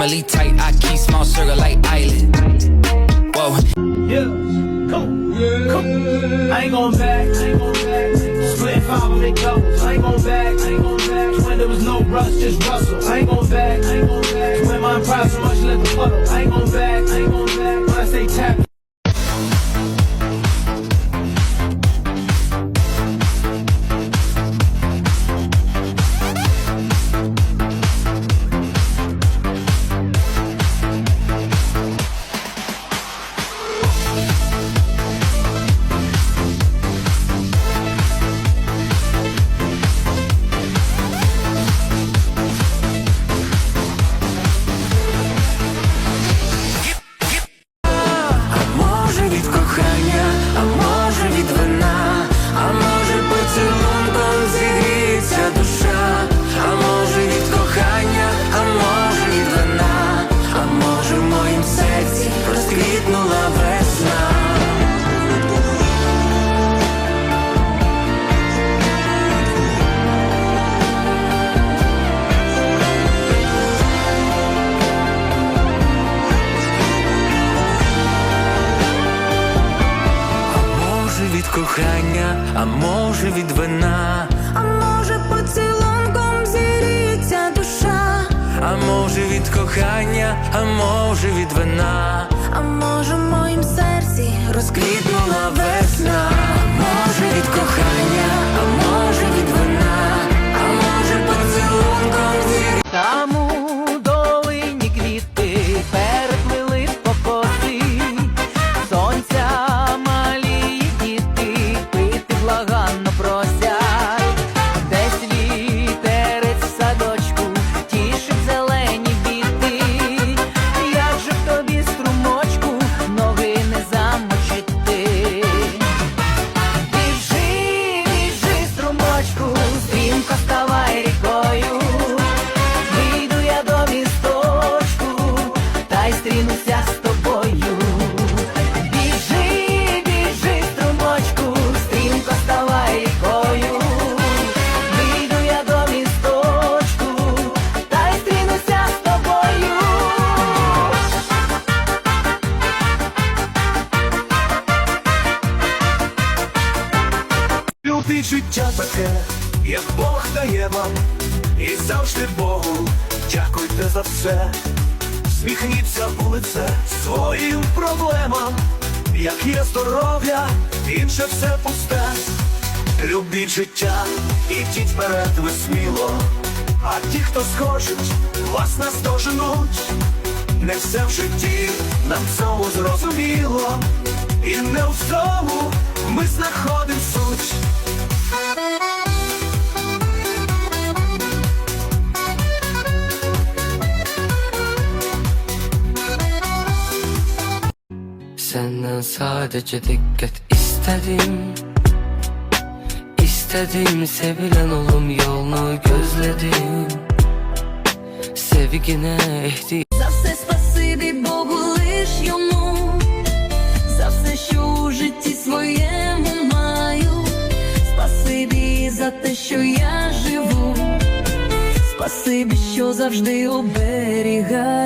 family tight. I keep small circle like island. Whoa. Yeah, come, come. I ain't going back, I ain't going back. Split five of McDoubles. I ain't going back, I ain't going back. When there was no rush, just rustle. I ain't going back, I ain't going back. When my pride so much, let the puddle. I ain't going back, I ain't going back. When I say tap. Кохання, а може від вина, А може поцілунком зіріться душа, а може від кохання, а може від вина, а може в моїм серці розквітнула весна, Любіть життя таке, як Бог дає вам, і завжди Богу дякуйте за все. Сміхніться у лице своїм проблемам, як є здоров'я, інше все пусте. Любіть життя, ідіть вперед ви сміло, а ті, хто схочуть, вас наздоженуть. Не все в житті нам цьому зрозуміло, і не в цьому ми знаходим суть. Senden sadece dikkat istedim İstedim sevilen olum yolunu gözledim Sevgine ihtiyaç За все спасибі Богу лиш йому, за все, що у житті своєму маю. Спасибі за те, що я живу. Спасибі, що завжди оберігаю.